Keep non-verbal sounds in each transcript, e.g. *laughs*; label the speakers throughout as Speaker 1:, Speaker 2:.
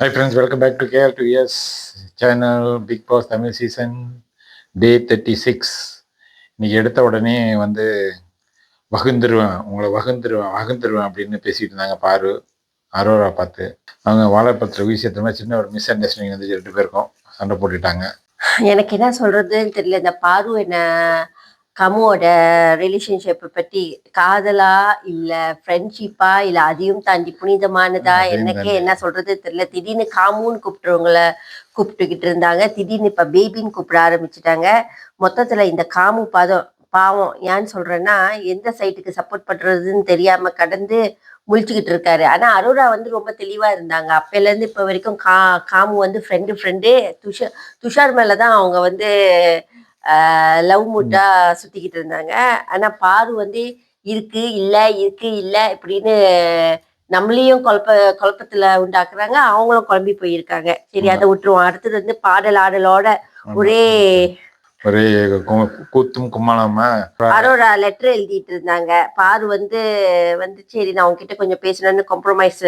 Speaker 1: Hi friends welcome back to KR two S channel Bigg Boss Tamil season day thirty six இன்னைக்கு எடுத்த உடனே வந்து வகுந்துருவேன் உங்களை வகுந்துருவேன் வகுந்துருவேன் அப்படின்னு பேசிட்டு இருந்தாங்க பாரு அரோரா பார்த்து. அவங்க வாழைப்பத்திர விஷயத்துல சின்ன ஒரு மிஸ் அண்டர்ஸ்டாண்டிங் வந்து ரெண்டு பேருக்கும் சண்டை போட்டுட்டாங்க.
Speaker 2: எனக்கு என்ன சொல்றதுன்னு தெரியல இந்த பாரு என்ன கமுவோட ரிலேஷன்ஷிப் பத்தி காதலா இல்ல ஃப்ரெண்ட்ஷிப்பா இல்ல அதையும் தாண்டி புனிதமானதா எனக்கே
Speaker 1: தாண்டி.
Speaker 2: என்ன சொல்றது தெரியல. திடீர்னு காமுன்னு கூப்பிட்டுறவங்கள கூப்பிட்டுக்கிட்டு இருந்தாங்க. திடீர்னு இப்ப பேபின்னு கூப்பிட ஆரம்பிச்சுட்டாங்க. மொத்தத்துல இந்த காமு பாதம் பாவம் ஏன்னு சொல்றேன்னா எந்த சைட்டுக்கு சப்போர்ட் பண்றதுன்னு தெரியாம கடந்து முழிச்சுக்கிட்டு இருக்காரு. ஆனா அரோரா வந்து ரொம்ப தெளிவா இருந்தாங்க. அப்பையில இருந்து இப்ப வரைக்கும் கா காமு வந்து ஃப்ரெண்டு ஃப்ரெண்டு துஷார் துஷார் மேலதான் அவங்க வந்து லவ் மூட்டா சுத்திக்கிட்டு இருந்தாங்க. ஆனா பாரு வந்து இருக்கு இல்ல இருக்கு இல்ல இப்படின்னு நம்மளையும் குழப்ப குழப்பத்துல உண்டாக்குறாங்க. அவங்களும் குழம்பி போயிருக்காங்க. சரி அதை விட்டுருவோம். அடுத்தது வந்து பாடல் ஆடலோட ஒரே
Speaker 1: ஒரே கூத்தும் கும்மாளமா.
Speaker 2: அரோரா லெட்டர் எழுதிட்டு இருந்தாங்க. பாரு வந்து வந்து சரி நான் உங்ககிட்ட கொஞ்சம் பேசணும்னு காம்ப்ரமைஸ்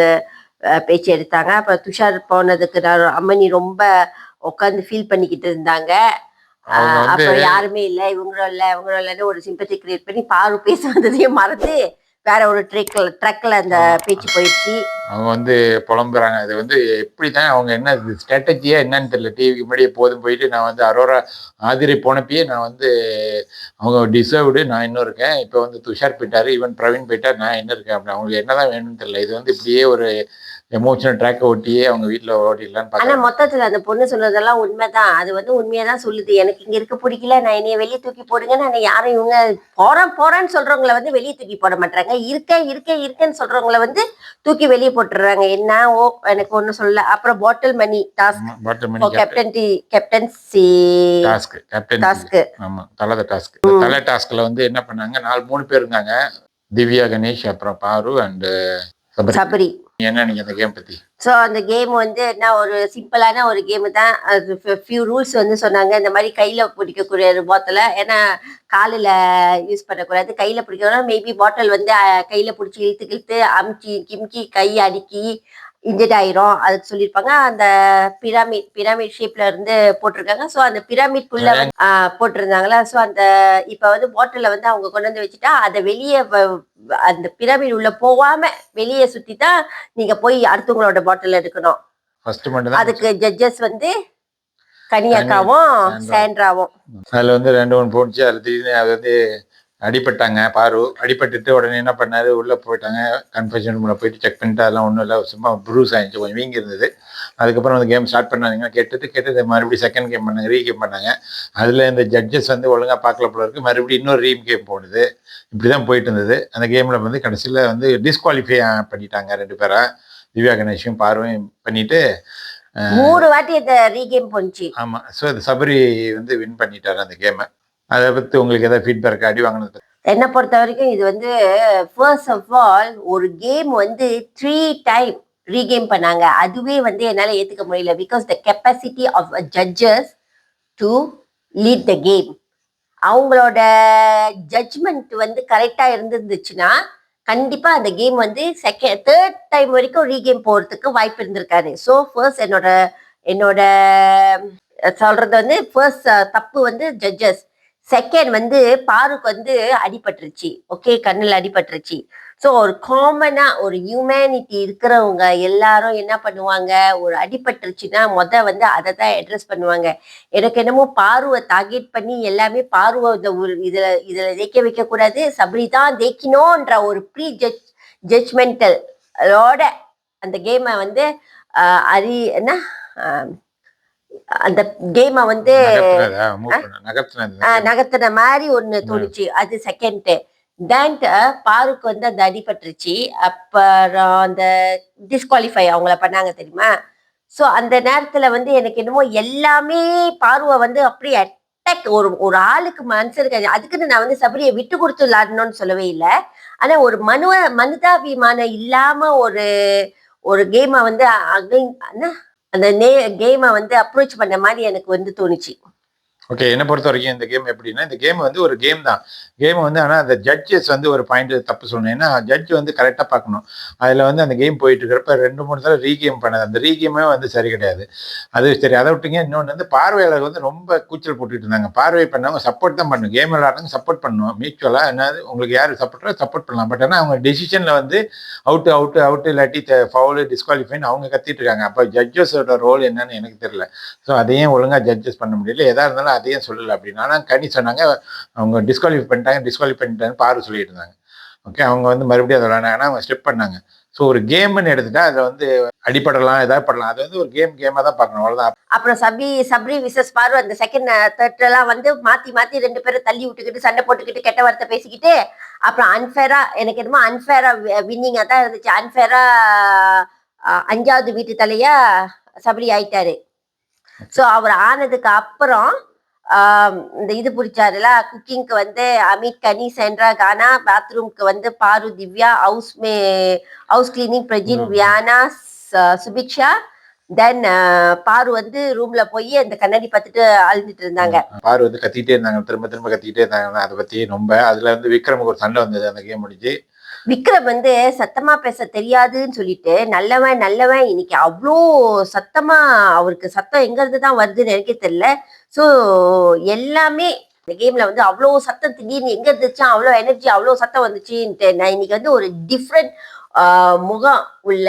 Speaker 2: பேச்சு எடுத்தாங்க. அப்புறம் துஷார் போனதுக்கு நான் அம்மனி ரொம்ப உட்காந்து ஃபீல் பண்ணிக்கிட்டு இருந்தாங்க.
Speaker 1: அவங்க
Speaker 2: அப்புறம் யாருமே இல்ல. இவங்களும் இல்ல இவங்களும் இல்லைன்னு ஒரு சிம்பத்தி கிரியேட் பண்ணி பாரு பேச வந்ததையும் மறந்து வேற ஒரு ட்ரெக்ல ட்ரக்ல அந்த பேச்சு போயிடுச்சு.
Speaker 1: அவங்க வந்து புலம்புறாங்க. அது வந்து எப்படி தான் அவங்க என்ன ஸ்ட்ராட்டஜியா என்னன்னு தெரியல. டிவிக்கு முன்னாடியே போதும் போயிட்டு நான் வந்து அரோரா ஆதிரை போனப்பயே நான் வந்து அவங்க டிசர்வ்டு நான் இன்னும் இருக்கேன். இப்போ வந்து துஷார் போயிட்டாரு ஈவன் பிரவீன் போயிட்டார் நான் என்ன இருக்கேன். அப்படி அவங்களுக்கு என்னதான் வேணும்னு தெரியல. இது வந்து இப்படியே ஒரு எமோஷனல் ட்ராக்கை ஒட்டியே அவங்க வீட்டில் ஓட்டிடலான்னு
Speaker 2: ஆனா மொத்தத்துல அந்த பொண்ணு சொன்னதெல்லாம் உண்மைதான். அது வந்து உண்மையாதான் சொல்லுது. எனக்கு இங்க இருக்க பிடிக்கல. நான் என்னைய வெளியே தூக்கி போடுங்க. நான் யாரும் இவங்க போறேன் போறேன்னு சொல்றவங்கள வந்து வெளியே தூக்கி போட மாட்டாங்க இருக்கேன் இருக்கேன் இருக்கேன்னு சொல்றவங்கள வந்து தூக்கி வெளியே போட்டுறாங்க என்ன? ஓ எனக்கு ஒண்ணும் சொல்லல. அப்புறம் bottle money task
Speaker 1: bottom money
Speaker 2: captain D captaincy
Speaker 1: task captain
Speaker 2: task
Speaker 1: ஆமா தலை டாஸ்க் தலை டாஸ்க்ல வந்து என்ன பண்ணாங்க? நாலு மூணு பேர் இருந்தாங்க. திவ்யா கணேஷ் அப்புறம் பாரு அண்ட் சபரி. என்ன நீங்க அந்த கேம் பத்தி?
Speaker 2: ஸோ அந்த கேம் வந்து என்ன ஒரு சிம்பிளான ஒரு கேம் தான். அது ஃபியூ ரூல்ஸ் வந்து சொன்னாங்க. இந்த மாதிரி கையில் பிடிக்கக்கூடிய ஒரு பாட்டில் ஏன்னா காலில் யூஸ் பண்ணக்கூடாது. கையில் பிடிக்கணும் மேபி பாட்டில் வந்து கையில் பிடிச்சி இழுத்து இழுத்து அமுக்கி கிம்கி கை அடுக்கி இன்ஜெக்ட் ஆயிரும். அதுக்கு சொல்லியிருப்பாங்க. அந்த பிராமிட் பிராமிட் ஷேப்ல இருந்து போட்டிருக்காங்க. ஸோ அந்த பிராமிட்குள்ள போட்டிருந்தாங்களா ஸோ அந்த இப்போ வந்து பாட்டில வந்து அவங்க கொண்டு வந்து வச்சுட்டா அதை வெளியே அந்த பிரமிட் உள்ள போகாம வெளியே சுத்தி தான் நீங்க போய் அடுத்தவங்களோட பாட்டில் எடுக்கணும். அதுக்கு ஜட்ஜஸ் வந்து கனியாக்காவும்
Speaker 1: சாண்ட்ரா.
Speaker 2: சாண்ட்ராவும்.
Speaker 1: அதுல வந்து ரெண்டு மூணு போணுச்சு அது அது வந்து அடிபட்டாங்க. பாரு அடிபட்டுட்டு உடனே என்ன பண்ணாரு? உள்ள போயிட்டாங்க. கன்ஃபெஷன் ரூம்ல போயிட்டு செக் பண்ணிட்டு அதெல்லாம் ஒன்றும் இல்லை. சும்மா ப்ரூஸ் ஆயிடுச்சு. கொஞ்சம் வீங்கி இருந்தது. அதுக்கப்புறம் அந்த கேம் ஸ்டார்ட் பண்ணாங்க கேட்டுட்டு கேட்டு மறுபடியும் செகண்ட் கேம் பண்ணாங்க. ரீ கேம் பண்ணாங்க. அதுல இந்த ஜட்ஜஸ் வந்து ஒழுங்கா பார்க்கல போல இருக்கு. மறுபடியும் இன்னொரு ரீம் கேம் போடுது. இப்படிதான் போயிட்டு இருந்தது. அந்த கேம்ல வந்து கடைசியில வந்து டிஸ்குவாலிஃபை பண்ணிட்டாங்க ரெண்டு பேரை. திவ்யா கணேஷும் பார்வையும் பண்ணிட்டு
Speaker 2: மூணு வாட்டி அந்த ரீகேம் போனுச்சு
Speaker 1: ஆமா. ஸோ அது சபரி வந்து வின் பண்ணிட்டாரு அந்த கேமை அதை பற்றி உங்களுக்கு ஏதாவது ஃபீட்பேக் அடி வாங்கினது?
Speaker 2: என்னை பொறுத்த வரைக்கும் இது வந்து ஃபர்ஸ்ட் ஆஃப் ஆல் ஒரு கேம் வந்து த்ரீ டைம் ரீகேம் பண்ணாங்க. அதுவே வந்து என்னால் ஏற்றுக்க முடியல. Because the capacity of judges to lead the game அவங்களோட ஜட்ஜ்மெண்ட் வந்து கரெக்டாக இருந்துருந்துச்சுன்னா கண்டிப்பாக அந்த கேம் வந்து செகண்ட் தேர்ட் டைம் வரைக்கும் ரீகேம் போகிறதுக்கு வாய்ப்பு இருந்திருக்காரு ஸோ ஃபர்ஸ்ட் என்னோட என்னோட சொல்கிறது வந்து ஃபர்ஸ்ட் தப்பு வந்து ஜட்ஜஸ் செகண்ட் வந்து பாருக்கு வந்து அடிபட்டுருச்சு. ஓகே கண்ணில் அடிபட்டுருச்சு. ஸோ ஒரு காமனா ஒரு ஹியூமனிட்டி இருக்கிறவங்க எல்லாரும் என்ன பண்ணுவாங்க? ஒரு அடிபட்டுருச்சுன்னா மொத வந்து அதை தான் அட்ரஸ் பண்ணுவாங்க. எனக்கு என்னமோ பார்வை டார்கெட் பண்ணி எல்லாமே பார்வை இதில் இதில் இதுல தேய்க்க வைக்கக்கூடாது. சபரி தான் தேய்க்கணும்ன்ற ஒரு ப்ரீ ஜட்ஜ் ஜட்ஜ்மெண்டல் அதோட அந்த கேமை வந்து அரி என்ன? அந்த கேமை வந்து நகர்த்தின மாதிரி ஒண்ணு தோணுச்சு. அது செகண்ட் தேண்ட் பாருக்கு வந்து அந்த அடிபட்டுருச்சு. அப்புறம் அந்த டிஸ்குவாலிஃபை அவங்கள பண்ணாங்க தெரியுமா? ஸோ அந்த நேரத்துல வந்து எனக்கு என்னமோ எல்லாமே பார்வை வந்து அப்படியே அட்டாக் ஒரு ஒரு ஆளுக்கு மனுஷனுக்கு அதுக்குன்னு நான் வந்து சபரியை விட்டு கொடுத்து விளாடணும்னு சொல்லவே இல்லை. ஆனா ஒரு மனு மனிதாபிமானம் இல்லாம ஒரு ஒரு கேமை வந்து என்ன அந்த நே கேமை வந்து அப்ரோச் பண்ண மாதிரி எனக்கு வந்து தோணுச்சு.
Speaker 1: ஓகே என்னை பொறுத்த வரைக்கும் இந்த கேம் எப்படின்னா இந்த கேம் வந்து ஒரு கேம் தான். கேம் வந்து ஆனால் அந்த ஜட்ஜஸ் வந்து ஒரு பாயிண்ட் தப்பு சொல்லணும். ஏன்னா ஜட்ஜ் வந்து கரெக்டாக பார்க்கணும். அதில் வந்து அந்த கேம் போயிட்டு இருக்கிறப்ப ரெண்டு மூணு தடவை ரீகேம் பண்ணது. அந்த ரீகேமே வந்து சரி கிடையாது. அது சரி அதை விட்டுங்க. இன்னொன்று வந்து பார்வையாளர் வந்து ரொம்ப கூச்சல் போட்டுட்டு இருந்தாங்க. பார்வை பண்ணவங்க சப்போர்ட் தான் பண்ணணும். கேம் விளையாடுறவங்க சப்போர்ட் பண்ணுவோம் மியூச்சுவலாக என்னது உங்களுக்கு யார் சப்போர்ட்டோ சப்போர்ட் பண்ணலாம். பட் ஆனால் அவங்க டெசிஷனில் வந்து அவுட்டு அவுட்டு அவுட்டு இல்லாட்டி ஃபவுலு டிஸ்குவாலிஃபைன்னு அவங்க கத்திட்டு இருக்காங்க. அப்போ ஜட்ஜஸோட ரோல் என்னன்னு எனக்கு தெரியல. ஸோ அதையும் ஒழுங்காக ஜட்ஜஸ் பண்ண முடியல. எதாக இருந்தாலும் அதையும் சொல்லலை அப்படின்னு. ஆனால் கனி சொன்னாங்க அவங்க டிஸ்குவாலிஃபை பண்ணிட்டாங்க டிஸ்குவாலிஃபை பண்ணிட்டாங்க பாரு சொல்லிட்டு இருந்தாங்க ஓகே அவங்க வந்து மறுபடியும் அதை விளையாண்டாங்கன்னா அவங்க ஸ்டெப் பண்ணாங்க. ஸோ ஒரு கேம்னு எடுத்துட்டா அதில் வந்து அடிப்படலாம் எதாவது படலாம் அது வந்து ஒரு கேம் கேமாக தான் பார்க்கணும். அவ்வளோதான்
Speaker 2: அப்புறம் சபி சப்ரி விசஸ் பாரு அந்த செகண்ட் தேர்ட் எல்லாம் வந்து மாத்தி மாத்தி ரெண்டு பேரும் தள்ளி விட்டுக்கிட்டு சண்டை போட்டுக்கிட்டு கெட்ட வார்த்தை பேசிக்கிட்டு அப்புறம் அன்ஃபேரா எனக்கு என்னமோ அன்ஃபேரா வின்னிங்கா தான் இருந்துச்சு. அன்ஃபேரா அஞ்சாவது வீட்டு தலையா சபரி ஆயிட்டாரு. ஸோ அவர் ஆனதுக்கு அப்புறம் இந்த இது பிடிச்சாருல குக்கிங்க்கு வந்து அமித் கனி சென்ட்ரா கானா பாத்ரூம்க்கு வந்து பாரு திவ்யா ஹவுஸ் மே house cleaning Prajin. Viyana Subiksha then பாரு வந்து ரூம்ல போய் அந்த கண்ணாடி பார்த்துட்டு அழுதுட்டு இருந்தாங்க.
Speaker 1: பாரு வந்து கத்திட்டே இருந்தாங்க. திரும்ப திரும்ப கத்திட்டே இருந்தாங்க அதை பற்றி ரொம்ப அதில் வந்து விக்ரமுக்கு ஒரு சண்டை வந்தது அந்த கேம் முடிஞ்சு.
Speaker 2: விக்ரம் வந்து சத்தமா பேச தெரியாதுன்னு சொல்லிட்டு நல்லவன் நல்லவன் இன்னைக்கு அவ்வளோ சத்தமா அவருக்கு சத்தம் எங்க இருந்து தான் வருதுன்னு எனக்கே தெரியல. ஸோ எல்லாமே இந்த கேம்ல வந்து அவ்வளோ சத்தம் திடீர்னு எங்க இருந்துச்சா அவ்வளோ எனர்ஜி அவ்வளோ சத்தம் வந்துச்சுன்ட்டு நான் இன்னைக்கு வந்து ஒரு டிஃப்ரெண்ட் முகம் உள்ள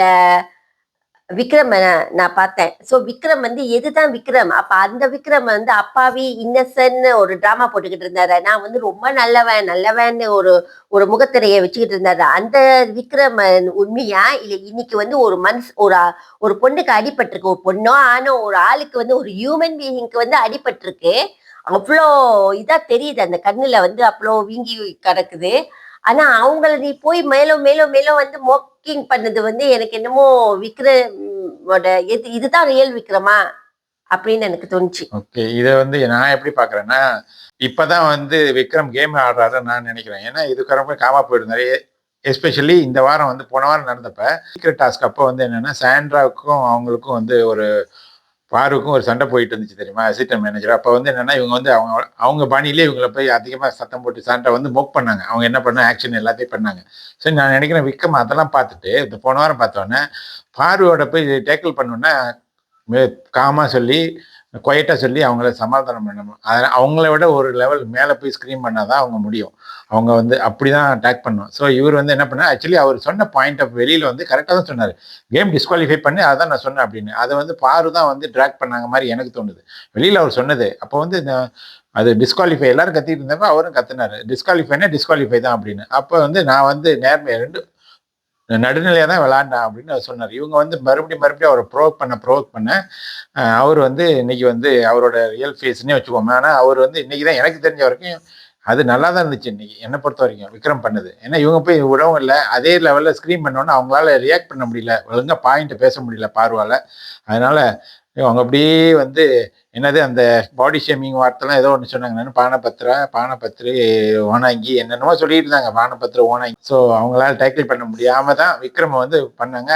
Speaker 2: விக்ரம் நான் பார்த்தேன். ஸோ விக்ரம் வந்து எதுதான் விக்ரம்? அப்ப அந்த விக்ரம் வந்து அப்பாவி இன்னசென்ட்னு ஒரு டிராமா போட்டுக்கிட்டு இருந்தாரு. நான் வந்து ரொம்ப நல்லவன் நல்லவன்னு ஒரு ஒரு முகத்திரையை வச்சுக்கிட்டு இருந்தாரு. அந்த விக்ரம் உண்மையா? இல்ல இன்னைக்கு வந்து ஒரு மனசு ஒரு ஒரு பொண்ணுக்கு அடிபட்டிருக்கு. ஒரு பொண்ணோ ஆனோ ஒரு ஆளுக்கு வந்து ஒரு ஹியூமன் பீயிங்க்கு வந்து அடிபட்டிருக்கு. அவ்வளோ இதா தெரியுது. அந்த கண்ணுல வந்து அவ்வளோ வீங்கி கிடக்குது. ஆனா அவங்கள நீ போய் மேலும் மேலும் மேலும் வந்து மோக்கிங் பண்ணது வந்து எனக்கு என்னமோ விக்ரமோட எது இதுதான் ரியல் விக்ரமா அப்படின்னு எனக்கு தோணுச்சு.
Speaker 1: ஓகே இதை வந்து நான் எப்படி பார்க்குறேன்னா இப்பதான் வந்து விக்ரம் கேம் ஆடுறாருன்னு நான் நினைக்கிறேன். ஏன்னா இதுக்கு காமா போயிருந்தாரு எஸ்பெஷலி இந்த வாரம் வந்து போன வாரம் நடந்தப்ப சீக்ரெட் டாஸ்க் அப்போ வந்து என்னன்னா சாண்ட்ராவுக்கும் அவங்களுக்கும் வந்து ஒரு பாருக்கும் ஒரு சண்டை போயிட்டு இருந்துச்சு தெரியுமா? அசிஸ்டன்ட் மேனேஜர் அப்போ வந்து என்னென்னா இவங்க வந்து அவங்க அவங்க பாணியிலே இவங்களை போய் அதிகமாக சத்தம் போட்டு சண்டை வந்து மோக் பண்ணாங்க. அவங்க என்ன பண்ண ஆக்ஷன் எல்லாத்தையும் பண்ணாங்க. சரி நான் நினைக்கிறேன் விக்ரம் அதெல்லாம் பார்த்துட்டு இந்த போன வாரம் பார்த்தோன்னே பாருவோட போய் டேக்கிள் பண்ணோன்னே காமாக சொல்லி குவைட்டாக சொல்லி அவங்கள சமாதானம் பண்ணணும். அதனால் அவங்கள விட ஒரு லெவல் மேலே போய் ஸ்க்ரீன் பண்ணால் தான் அவங்க முடியும். அவங்க வந்து அப்படி தான் அட்டாக் பண்ணும் ஸோ இவர் வந்து என்ன பண்ணார்? ஆக்சுவலி அவர் சொன்ன பாயிண்ட் ஆஃப் வெளியில் வந்து கரெக்டாக தான் சொன்னார். கேம் டிஸ்குவாலிஃபை பண்ணி அதான் நான் சொன்னேன் அப்படின்னு. அதை வந்து பாரு தான் வந்து ட்ராக் பண்ணாங்க மாதிரி எனக்கு தோணுது. வெளியில் அவர் சொன்னது. அப்போ வந்து இந்த- அது டிஸ்குவாலிஃபை எல்லாரும் கத்திட்டு இருந்தப்ப அவரும் கத்துனாரு. டிஸ்குவாலிஃபைனா டிஸ்குவாலிஃபை தான் அப்படின்னு. அப்போ வந்து நான் வந்து நேர்மையாக ரெண்டு நடுநிலையாக தான் விளாண்டான் அப்படின்னு அவர் சொன்னார். இவங்க வந்து மறுபடியும் மறுபடியும் அவரை ப்ரோக் பண்ண ப்ரோக் பண்ண அவர் வந்து இன்னைக்கு வந்து அவரோட ரியல் ஃபேஸ்னே வச்சுக்கோமே. ஆனால் அவர் வந்து இன்னைக்கு தான் எனக்கு தெரிஞ்ச வரைக்கும் அது நல்லா தான் இருந்துச்சு இன்னைக்கு என்னை பொறுத்த வரைக்கும் விக்ரம் பண்ணது. ஏன்னா இவங்க போய் விடவும் இல்லை. அதே லெவலில் ஸ்க்ரீன் பண்ணோன்னே அவங்களால ரியாக்ட் பண்ண முடியல. ஒழுங்காக பாயிண்ட்டை பேச முடியல பார்வால அதனால அவங்க அப்படியே வந்து என்னது அந்த பாடி ஷேமிங் வார்த்தைலாம் ஏதோ ஒன்று சொன்னாங்க. என்னன்னு பானபத்திரா? பானபத்திரி ஓனாங்கி என்னென்னமோ சொல்லிட்டு இருந்தாங்க. பானபத்திர ஓனாங்கி. ஸோ அவங்களால டேக்கிள் பண்ண முடியாம தான் விக்ரம வந்து பண்ணாங்க.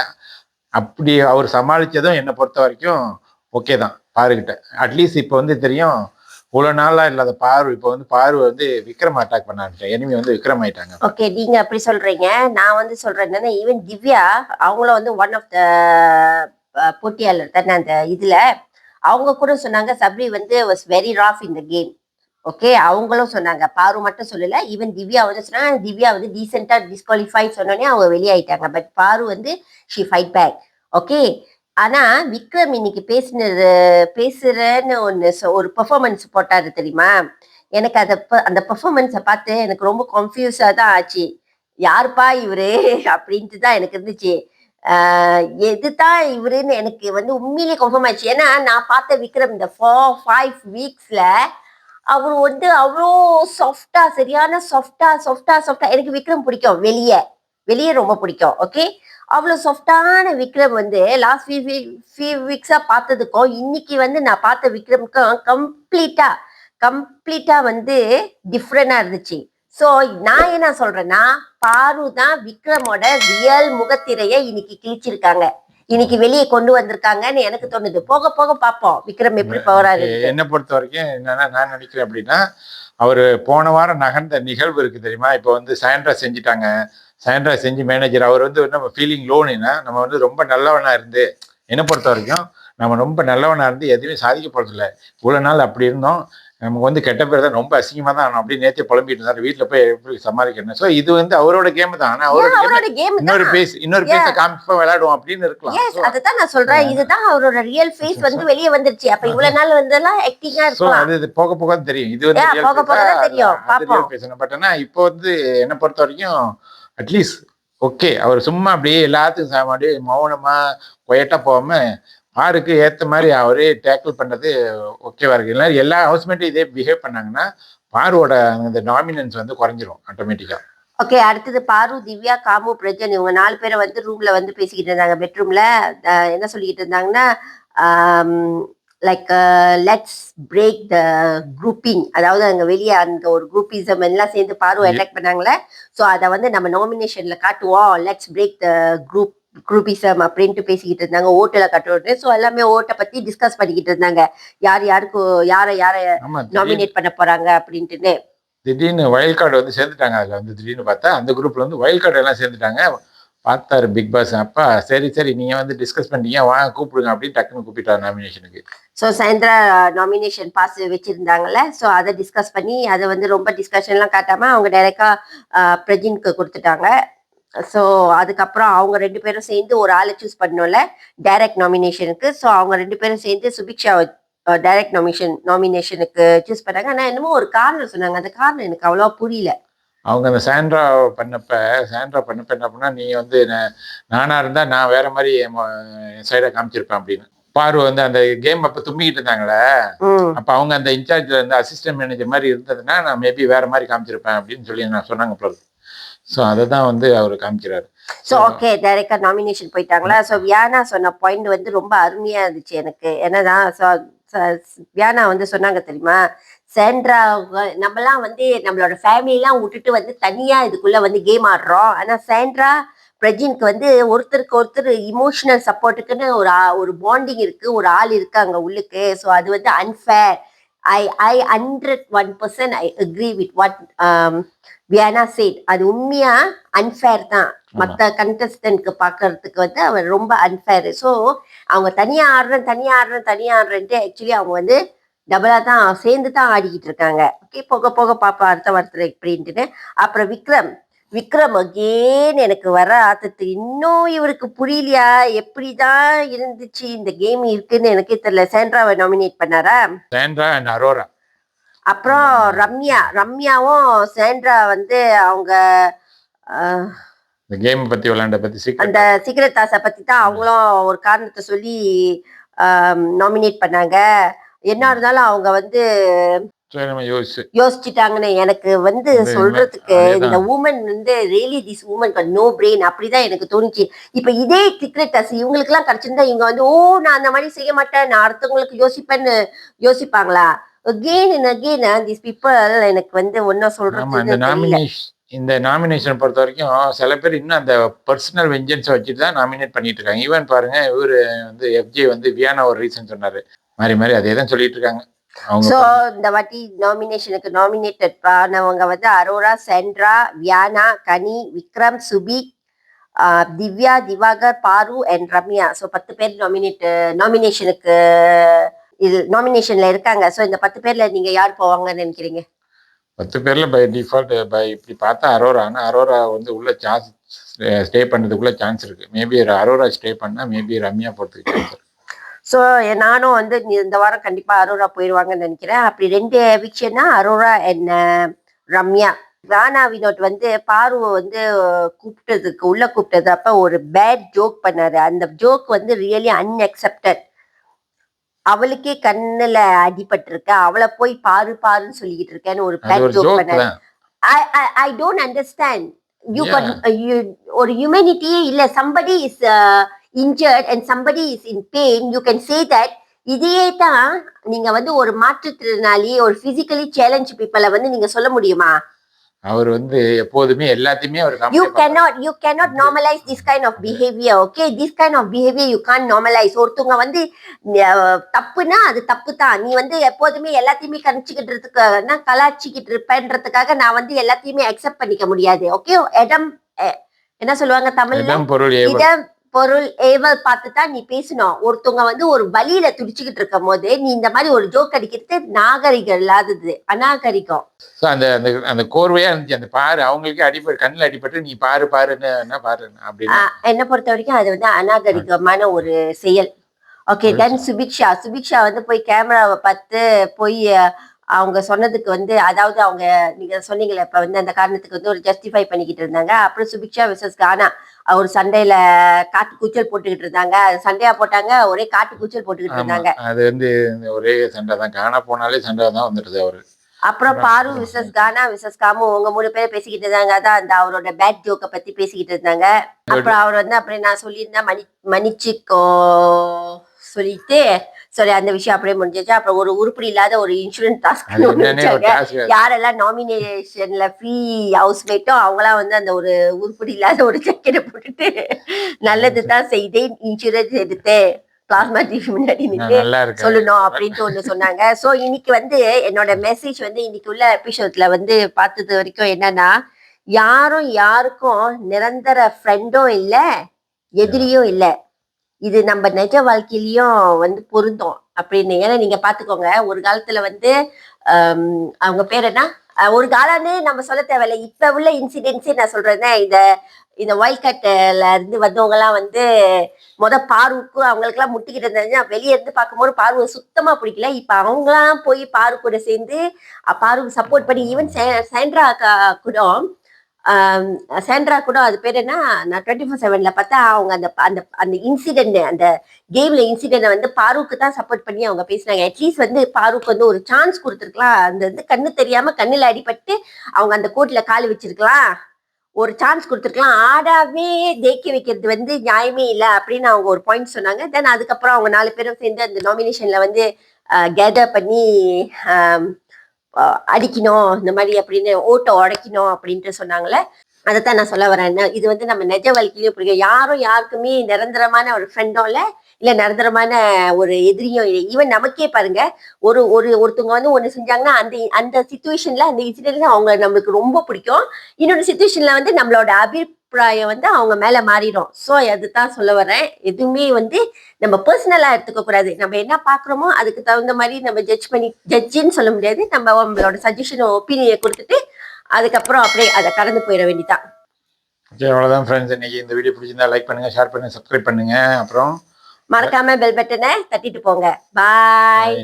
Speaker 1: அப்படி அவர் சமாளித்ததும் என்னை பொறுத்த வரைக்கும் ஓகே தான் பாருக்கிட்ட. அட்லீஸ்ட் இப்போ வந்து தெரியும் இவ்வளோ நாளாக இல்லாத பார்வை இப்போ வந்து பார்வை வந்து விக்ரம் அட்டாக் பண்ணாங்க எனிமி வந்து விக்ரம் ஆயிட்டாங்க.
Speaker 2: ஓகே நீங்கள் அப்படி சொல்கிறீங்க நான் வந்து சொல்கிறேன் என்னன்னா ஈவன் திவ்யா அவங்களும் வந்து ஒன் ஆஃப் த போட்டியாளர் தானே அந்த இதுல அவங்க கூட சொன்னாங்க சப்ரி வந்து வாஸ் வெரி ராஃப் இந்த கேம் ஓகே அவங்களும் சொன்னாங்க. பாரு மட்டும் சொல்லல ஈவன் திவ்யா வந்து சொன்னாங்க திவ்யா வந்து டீசெண்டா டிஸ்குவாலிஃபை சொன்னோடனே அவங்க வெளியாயிட்டாங்க. பட் பாரு வந்து ஷி ஃபைட் பேக் ஓகே ஆனா விக்ரம் இன்னைக்கு பேசினது பேசுறேன்னு ஒன்று ஒரு பெர்ஃபார்மன்ஸ் போட்டாரு தெரியுமா? எனக்கு அதை ப- அந்த பெர்ஃபார்மன்ஸை பார்த்து எனக்கு ரொம்ப கன்ஃபியூஸா தான் ஆச்சு. யாருப்பா இவரு? *laughs* அப்படின்ட்டு தான் எனக்கு இருந்துச்சு. எதுதான் இவருன்னு எனக்கு வந்து உண்மையிலேயே கன்ஃபார்ம் ஆச்சு ஏன்னா நான் பார்த்த விக்ரம் இந்த ஃபோர் ஃபைவ் வீக்ஸில் அவர் வந்து அவ்வளோ சாஃப்டா சரியான சாஃப்டா சாஃப்டா சாஃப்டா எனக்கு விக்ரம் பிடிக்கும் வெளியே. வெளியே ரொம்ப பிடிக்கும் ஓகே அவ்வளோ சாஃப்டான விக்ரம் வந்து லாஸ்ட் ஃபியூ ஃபியூ வீக்ஸாக பார்த்ததுக்கும் இன்னைக்கு வந்து நான் பார்த்த விக்ரமுக்கும் கம்ப்ளீட்டாக கம்ப்ளீட்டாக வந்து டிஃப்ரெண்டாக இருந்துச்சு. ஸோ நான் என்ன சொல்றேன்னா பாரு தான் விக்ரமோட ரியல் முகத்திரையை இன்னைக்கு கிழிச்சிருக்காங்க. இன்னைக்கு வெளியே கொண்டு வந்திருக்காங்கன்னு எனக்கு தோணுது. போக போக பாப்போம் விக்ரம் எப்படி போறாரு
Speaker 1: என்னை பொறுத்த வரைக்கும் என்னன்னா நான் நினைக்கிறேன் அப்படின்னா அவர் போன வாரம் நகர்ந்த நிகழ்வு இருக்கு தெரியுமா? இப்போ வந்து சாயந்தரா செஞ்சுட்டாங்க. சாயந்தரா செஞ்சு மேனேஜர் அவர் வந்து நம்ம ஃபீலிங் லோனுன்னா நம்ம வந்து ரொம்ப நல்லவனா இருந்து என்னை பொறுத்த வரைக்கும் நம்ம ரொம்ப நல்லவனா இருந்து எதுவுமே சாதிக்க போறதில்ல. இவ்வளவு நாள் அப்படி இருந்தோம். நமக்கு வந்து கெட்ட பேர் தான் ரொம்ப அசிங்கமா தான் அப்படி நேத்தே புலம்பிட்டு இருந்தாரு. வீட்டுல போய் எப்படி சமாளிக்கணும் ஸோ இது வந்து அவரோட கேம் தான். ஆனா அவரோட
Speaker 2: கேம்
Speaker 1: இன்னொரு பேஸ் இன்னொரு பேஸ காமிப்பா விளையாடுவோம் அப்படின்னு இருக்கலாம்.
Speaker 2: அதுதான் நான் சொல்றேன். இதுதான் அவரோட ரியல் ஃபேஸ் வந்து வெளியே வந்துருச்சு. அப்ப இவ்வளவு நாள் வந்து எல்லாம் ஆக்டிங்கா
Speaker 1: சோ
Speaker 2: இருக்கலாம்.
Speaker 1: அது இது போக போக தான் தெரியும். இது வந்து
Speaker 2: போக போக தெரியும்.
Speaker 1: பட் ஆனா இப்போ வந்து என்ன பொறுத்த வரைக்கும் அட்லீஸ்ட் ஓகே அவர் சும்மா அப்படியே எல்லாத்துக்கும் சா- அப்படியே மௌனமா கொயட்டா போகாம ஆருக்கு ஏத்த மாதிரி அவரே டேக்கிள் பண்ணது ஓகேவா இருக்கு. இல்லை எல்லா ஹவுஸ்மேட்டும் இதே பிஹேவ் பண்ணாங்கன்னா பாரோட அந்த டாமினன்ஸ் வந்து குறைஞ்சிரும் ஆட்டோமேட்டிக்கா
Speaker 2: ஓகே அடுத்தது பாரு திவ்யா காமு பிரஜன் இவங்க நாலு பேரை வந்து ரூம்ல வந்து பேசிக்கிட்டு இருந்தாங்க. பெட்ரூம்ல என்ன சொல்லிக்கிட்டு இருந்தாங்கன்னா like let's break the grouping அதாவது அங்க வெளியே அந்த ஒரு குரூப்பிசம் எல்லாம் சேர்ந்து பாரு எலெக்ட் பண்ணாங்களே. ஸோ அதை வந்து நம்ம நாமினேஷன்ல காட்டுவோம். Let's break the group groupism அப்படின்ட்டு பேசிக்கிட்டு இருந்தாங்க. ஓட்டுல கட்டுறது ஸோ எல்லாமே ஓட்டை பத்தி டிஸ்கஸ் பண்ணிக்கிட்டு இருந்தாங்க. யார் யாருக்கு யாரை யாரை நாமினேட் பண்ண போறாங்க அப்படின்ட்டுன்னு.
Speaker 1: திடீர்னு வயல் கார்டு வந்து சேர்ந்துட்டாங்க அதுல வந்து திடீர்னு பார்த்தா அந்த குரூப்ல வந்து வயல் கார்டு எல்லாம் சேர்ந்துட்டாங்க. பார்த்தாரு பிக் பாஸ். அப்பா சரி சரி நீங்க வந்து டிஸ்கஸ் பண்ணீங்க வாங்க கூப்பிடுங்க அப்படின்னு டக்குன்னு கூப்பிட்டாரு நாமினேஷனுக்கு
Speaker 2: ஸோ சாயந்தரா நாமினேஷன் பாஸ் வச்சிருந்தாங்கல்ல ஸோ அதை டிஸ்கஸ் பண்ணி அதை வந்து ரொம்ப டிஸ்கஷன்லாம் காட்டாம அவங்க டைரக்டா பிரஜின்க்கு கொடுத்துட்டாங்க. ஸோ அதுக்கப்புறம் அவங்க ரெண்டு பேரும் சேர்ந்து ஒரு ஆளை சூஸ் பண்ணோம்ல டைரக்ட் நாமினேஷனுக்கு ஸோ அவங்க ரெண்டு பேரும் சேர்ந்து சுபிக்ஷா டைரக்ட் நாமினேஷன் நாமினேஷனுக்கு சூஸ் பண்ணாங்க. ஆனால் என்னமோ ஒரு காரணம் சொன்னாங்க. அந்த காரணம் எனக்கு அவ்வளோ புரியல.
Speaker 1: அவங்க அந்த சாண்ட்ரா பண்ணப்ப சாண்ட்ரா பண்ணப்ப என்ன பண்ணா நீ வந்து நானா இருந்தா நான் வேற மாதிரி என் சைடை காமிச்சிருப்பேன் அப்படின்னு. பாரு வந்து அந்த கேம் அப்ப தும்பிக்கிட்டு இருந்தாங்களே. அப்ப அவங்க அந்த இன்சார்ஜ்ல இருந்து அசிஸ்டன்ட் மேனேஜர் மாதிரி இருந்ததுன்னா நான் மேபி வேற மாதிரி காமிச்சிருப்பேன் அப்படின்னு சொல்லி நான் சொன்னாங்க போல ஸோ அதை தான் வந்து அவர் காமிக்கிறாரு.
Speaker 2: ஸோ ஓகே டைரக்டா நாமினேஷன் போயிட்டாங்களா? ஸோ வியானா சொன்ன பாயிண்ட் வந்து ரொம்ப அருமையா இருந்துச்சு எனக்கு. என்னதான் வியானா வந்து சொன்னாங்க தெரியுமா? சேண்ட்ரா நம்மலாம் வந்து நம்மளோட ஃபேமிலிலாம் விட்டுட்டு வந்து தனியா இதுக்குள்ள வந்து கேம் ஆடுறோம். ஆனா சேண்ட்ரா பிரஜினுக்கு வந்து ஒருத்தருக்கு ஒருத்தர் இமோஷனல் சப்போர்ட்டுக்குன்னு ஒரு ஒரு பாண்டிங் இருக்கு. ஒரு ஆள் இருக்கு அங்க உள்ளுக்கு. ஸோ அது வந்து unfair I I hundred one percent I agree with what Viyana said அது உண்மையா? அன்ஃபேர் தான். மற்ற கண்டஸ்டன்ட்க்கு பார்க்கறதுக்கு வந்து அவர் ரொம்ப அன்ஃபேர் ஸோ அவங்க தனியா ஆடுறேன் தனியா ஆடுறேன் தனியா ஆடுறேன்ட்டு ஆக்சுவலி அவங்க வந்து டபுளா தான் சேர்ந்து தான் ஆடிக்கிட்டு இருக்காங்க. ஓகே போக போக பாப்பா அடுத்த வாரத்தில் எப்படின்ட்டுன்னு அப்புறம் விக்ரம் விக்ரம் அகேன் எனக்கு வர ஆத்தத்து இன்னும் இவருக்கு புரியலையா? எப்படிதான் இருந்துச்சு இந்த கேம் இருக்குன்னு எனக்கே தெரியல. சேண்ட்ராவை நாமினேட் பண்ணாரா?
Speaker 1: சாண்ட்ரா அண்ட் அரோரா
Speaker 2: அப்புறம் ரம்யா. ரம்யாவும் சேண்ட்ரா வந்து அவங்க
Speaker 1: இந்த கேம் பத்தி விளையாண்ட பத்தி
Speaker 2: அந்த சீக்கிரட் தாஸை பத்தி தான் அவங்களும் ஒரு காரணத்தை சொல்லி நாமினேட் பண்ணாங்க. என்ன இருந்தாலும் அவங்க வந்து யோசிச்சுட்டாங்கன்னு எனக்கு வந்து சொல்றதுக்கு. இந்த உமன் வந்து really this woman no brain அப்படிதான் எனக்கு தோணுச்சு. இப்ப இதே சீக்ரெட் டாஸ் இவங்களுக்கு எல்லாம் கிடைச்சிருந்தா இவங்க வந்து ஓ நான் அந்த மாதிரி செய்ய மாட்டேன். நான் அடுத்தவங்களுக்கு யோசிப்பேன்னு யோசிப்பாங்களா? Again and again this people எனக்கு வந்து ஒன்னும் சொல்றது
Speaker 1: இந்த
Speaker 2: தெரியல.
Speaker 1: நாமினேஷன் இந்த நாமினேஷன் பொறுத்த வரைக்கும் சில பேர் இன்னும் அந்த பர்சனல் வெஞ்சன்ஸை வச்சுட்டு தான் நாமினேட் பண்ணிட்டு இருக்காங்க. ஈவன் பாருங்க இவரு வந்து எஃப்ஜே வந்து வியானா ஒரு ரீசன் சொன்னாரு. மாறி மாறி அதே தான் சொல்லிட்டு இருக்காங்க.
Speaker 2: சோ இந்த வாட்டி நாமினேஷனுக்கு நாமினேட்டட் ஆனவங்க வந்து அரோரா சென்ட்ரா வியானா கனி விக்ரம் சுபி திவ்யா திவாகர் பாரு அண்ட் ரம்யா. ஸோ பத்து பேர் நாமினேட் நாமினேஷனுக்கு இது நாமினேஷன்ல இருக்காங்க. ஸோ இந்த பத்து பேர்ல நீங்க யார் போவாங்கன்னு நினைக்கிறீங்க?
Speaker 1: பத்து பேர்ல பை டிஃபால்ட் பை இப்படி பார்த்தா அரோரா ஆனா அரோரா வந்து உள்ள சான்ஸ் ஸ்டே பண்ணதுக்குள்ள சான்ஸ் இருக்கு. மேபி அரோரா ஸ்டே பண்ணா மேபி ரம்யா போறதுக்கு சான்ஸ் இருக்கு.
Speaker 2: ஸோ நானும் வந்து இந்த வாரம் கண்டிப்பா அரோரா போயிடுவாங்கன்னு நினைக்கிறேன். அப்படி ரெண்டு எவிக்ஷன்னா அரோரா அண்ட் ரம்யா. ராணா வினோட் வந்து பார்வை வந்து கூப்பிட்டதுக்கு உள்ள கூப்பிட்டது அப்ப ஒரு பேட் ஜோக் பண்ணாரு. அந்த ஜோக் வந்து ரியலி அன்அக்செப்டட் அவளுக்கே கண்ணுல அடிபட்டிருக்க. அவளை போய் பாரு பாருன்னு சொல்லிக்கிட்டு இருக்கேன்னு ஒரு பேட்
Speaker 1: ஒரு
Speaker 2: ஜோக் பண்ணாரு. You
Speaker 1: Yeah.
Speaker 2: got uh, you or humanity இல்ல. Is uh, injured and somebody is in pain you can say that இதையே தான் நீங்க வந்து ஒரு மாற்றுத்திறனாளி ஒரு பிசிக்கலி சேலஞ்ச் பீப்பிள வந்து நீங்க சொல்ல முடியுமா?
Speaker 1: அவர் வந்து எப்போதுமே எல்லாத்தையுமே அவர் பார்ப்பாரு.
Speaker 2: cannot you cannot normalize this kind of behavior okay? This kind of behavior you can't normalize. ஒருத்தவங்க வந்து தப்புனா அது தப்பு தான். நீ வந்து எப்போதுமே எல்லாத்தையுமே கணிச்சுக்கிட்டு கலாச்சிக்கிட்டு இருப்பேன்றதுக்காக நான் வந்து எல்லாத்தையுமே அக்செப்ட் பண்ணிக்க முடியாது ஓகே இடம் என்ன சொல்லுவாங்க தமிழ்ல?
Speaker 1: இடம் பொருள் ஏவல்.
Speaker 2: பார்த்து தான் நீ பேசணும். ஒருத்தவங்க வந்து ஒரு வழியில துடிச்சுக்கிட்டு இருக்கும் போது நீ இந்த மாதிரி ஒரு ஜோக் அடிக்கிறது நாகரிகம் இல்லாதது அநாகரிகம்.
Speaker 1: அந்த அந்த அந்த கோர்வையா இருந்துச்சு. அந்த பாரு அவங்களுக்கே அடிபட்டு கண்ணில் அடிபட்டு நீ பாரு பாருன்னு என்ன பாரு அப்படின்னு.
Speaker 2: என்னை பொறுத்த வரைக்கும் அது வந்து அநாகரிகமான ஒரு செயல். Okay then Subiksha. சுபிக்ஷா வந்து போய் கேமராவை பார்த்து போய் அவங்க சொன்னதுக்கு வந்து அதாவது அவங்க நீங்க சொன்னீங்களே இப்ப வந்து அந்த காரணத்துக்கு வந்து ஒரு ஜஸ்டிஃபை பண்ணிக்கிட்டு இருந்தாங்க. அப்புறம் சுபிக்ஷா விசஸ் கானா ஒரு சண்டையில காட்டு கூச்சல் போட்டுக்கிட்டு இருந்தாங்க. சண்டையா போட்டாங்க ஒரே காட்டு கூச்சல் போட்டுக்கிட்டு இருந்தாங்க.
Speaker 1: அது வந்து ஒரே சண்டை தான். காணா போனாலே சண்டை தான் வந்துடுது அவரு.
Speaker 2: அப்புறம் பாரு விசஸ் கானா விசஸ் காமு உங்க மூணு பேர் பேசிக்கிட்டு இருந்தாங்க. அதான் அந்த அவரோட பேட் ஜோக்கை பத்தி பேசிக்கிட்டு இருந்தாங்க. அப்புறம் அவர் வந்து அப்புறம் நான் சொல்லியிருந்தேன் மன்னி மன்னிச்சுக்கோ. சொல்லிட்டு சரி அந்த விஷயம் அப்படியே முடிஞ்சிச்சு அப்புறம் ஒரு உருப்படி இல்லாத ஒரு இன்சூரன்ஸ் டாஸ்க் ஒன்று. யாரெல்லாம் நாமினேஷன்ல ஃப்ரீ ஹவுஸ்மேட்டோ அவங்களாம் வந்து அந்த ஒரு உருப்படி இல்லாத ஒரு ஜக்கெட்டை போட்டுட்டு நல்லது தான் செய்தேன். இன்சூரன்ஸ் எடுத்தேன். பிளாஸ்மா டிவி முன்னாடி
Speaker 1: நான்
Speaker 2: நின்று சொல்லணும் அப்படின்ட்டு ஒண்ணு சொன்னாங்க. சோ இன்னைக்கு வந்து என்னோட மெசேஜ் வந்து இன்னைக்கு உள்ள எபிசோட்ல வந்து பார்த்தது வரைக்கும் என்னன்னா யாரும் யாருக்கும் நிரந்தர ஃப்ரெண்டும் இல்ல எதிரியும் இல்ல. இது நம்ம நிஜ வாழ்க்கையிலயும் வந்து பொருந்தும் அப்படின்னு. ஏன்னா நீங்க பாத்துக்கோங்க ஒரு காலத்துல வந்து அவங்க பேர் என்ன? ஒரு காலம்னு நம்ம சொல்ல தேவையில்ல. இப்ப உள்ள இன்சிடென்ட்ஸே நான் சொல்றேன்னா இந்த இந்த ஒயிட் கட்ல இருந்து வந்தவங்க எல்லாம் வந்து முத பார்வுக்கும் அவங்களுக்குலாம் முட்டிக்கிட்டு இருந்தாங்க வெளியே இருந்து பார்க்கும்போது பார்வை சுத்தமா பிடிக்கல. இப்ப அவங்களாம் போய் பாரு கூட சேர்ந்து பார்வுக்கு சப்போர்ட் பண்ணி ஈவன் சேண்ட்ரா அக்கா கூட சேண்ட்ரா கூட அது பேர் என்ன? நான் டுவெண்ட்டி ஃபோர் செவன்ல பார்த்தா அவங்க அந்த அந்த அந்த இன்சிடென்ட் அந்த கேம்ல இன்சிடென்ட் வந்து பாரூக்கு தான் சப்போர்ட் பண்ணி அவங்க பேசினாங்க. அட்லீஸ்ட் வந்து பாரூக் வந்து ஒரு சான்ஸ் கொடுத்துருக்கலாம். அந்த வந்து கண்ணு தெரியாம கண்ணில் அடிபட்டு அவங்க அந்த கோட்டில் கால் வச்சிருக்கலாம். ஒரு சான்ஸ் கொடுத்துருக்கலாம். ஆடாவே தேக்கி வைக்கிறது வந்து நியாயமே இல்லை அப்படின்னு அவங்க ஒரு பாயிண்ட் சொன்னாங்க. தென் அதுக்கப்புறம் அவங்க நாலு பேரும் சேர்ந்து அந்த நாமினேஷன்ல வந்து கேதர் பண்ணி அடிக்கணும் இந்த மாதிரி அப்படின்னு ஓட்டை உடைக்கணும் அப்படின்ட்டு சொன்னாங்களே அதைத்தான் நான் சொல்ல வரேன். என்ன, இது வந்து நம்ம நிஜ வாழ்க்கையிலும் பிடிக்கும் யாரும் யாருக்குமே நிரந்தரமான ஒரு ஃப்ரெண்டும் இல்லை இல்ல நிரந்தரமான ஒரு எதிரியும் இல்லை. ஈவன் நமக்கே பாருங்க ஒரு ஒரு ஒருத்தவங்க வந்து ஒண்ணு செஞ்சாங்கன்னா அந்த அந்த சுச்சுவேஷன்ல அந்த இன்சிடென்ட்ல அவங்க நம்மளுக்கு ரொம்ப பிடிக்கும். இன்னொரு சுச்சுவேஷன்ல வந்து நம்மளோட அபி அபிப்பிராயம் வந்து அவங்க மேல மாறிடும். ஸோ அதுதான் சொல்ல வரேன் எதுவுமே வந்து நம்ம பர்சனலா எடுத்துக்க கூடாது. நம்ம என்ன பாக்குறோமோ அதுக்கு தகுந்த மாதிரி நம்ம ஜட்ஜ் பண்ணி ஜட்ஜின்னு சொல்ல முடியாது. நம்ம நம்மளோட சஜஷன் ஒப்பீனியை கொடுத்துட்டு அதுக்கப்புறம் அப்படியே அதை கடந்து போயிட வேண்டியதான்
Speaker 1: சரி அவ்வளோதான் ஃப்ரெண்ட்ஸ் இன்னைக்கு இந்த வீடியோ பிடிச்சிருந்தா லைக் பண்ணுங்க ஷேர் பண்ணுங்க சப்ஸ்கிரைப் பண்ணுங்க. அப்புறம்
Speaker 2: மறக்காம பெல் பட்டனை தட்டிட்டு போங்க. பாய்.